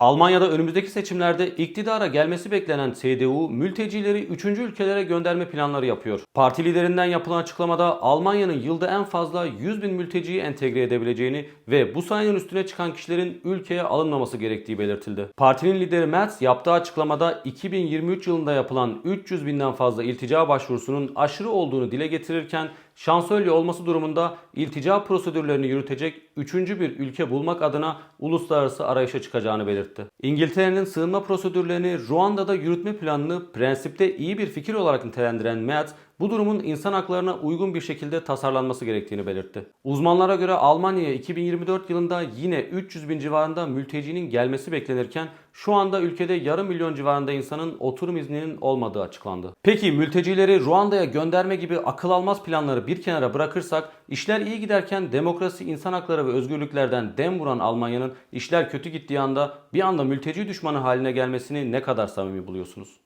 Almanya'da önümüzdeki seçimlerde iktidara gelmesi beklenen CDU, mültecileri 3. ülkelere gönderme planları yapıyor. Parti liderinden yapılan açıklamada Almanya'nın yılda en fazla 100 bin mülteciyi entegre edebileceğini ve bu sayının üstüne çıkan kişilerin ülkeye alınmaması gerektiği belirtildi. Partinin lideri Merz yaptığı açıklamada 2023 yılında yapılan 300 binden fazla iltica başvurusunun aşırı olduğunu dile getirirken şansölye olması durumunda iltica prosedürlerini yürütecek üçüncü bir ülke bulmak adına uluslararası arayışa çıkacağını belirtti. İngiltere'nin sığınma prosedürlerini Ruanda'da yürütme planını prensipte iyi bir fikir olarak nitelendiren Merz, bu durumun insan haklarına uygun bir şekilde tasarlanması gerektiğini belirtti. Uzmanlara göre Almanya'ya 2024 yılında yine 300 bin civarında mültecinin gelmesi beklenirken şu anda ülkede yarım milyon civarında insanın oturum izninin olmadığı açıklandı. Peki mültecileri Ruanda'ya gönderme gibi akıl almaz planları bir kenara bırakırsak işler iyi giderken demokrasi, insan hakları ve özgürlüklerden dem vuran Almanya'nın işler kötü gittiği anda bir anda mülteci düşmanı haline gelmesini ne kadar samimi buluyorsunuz?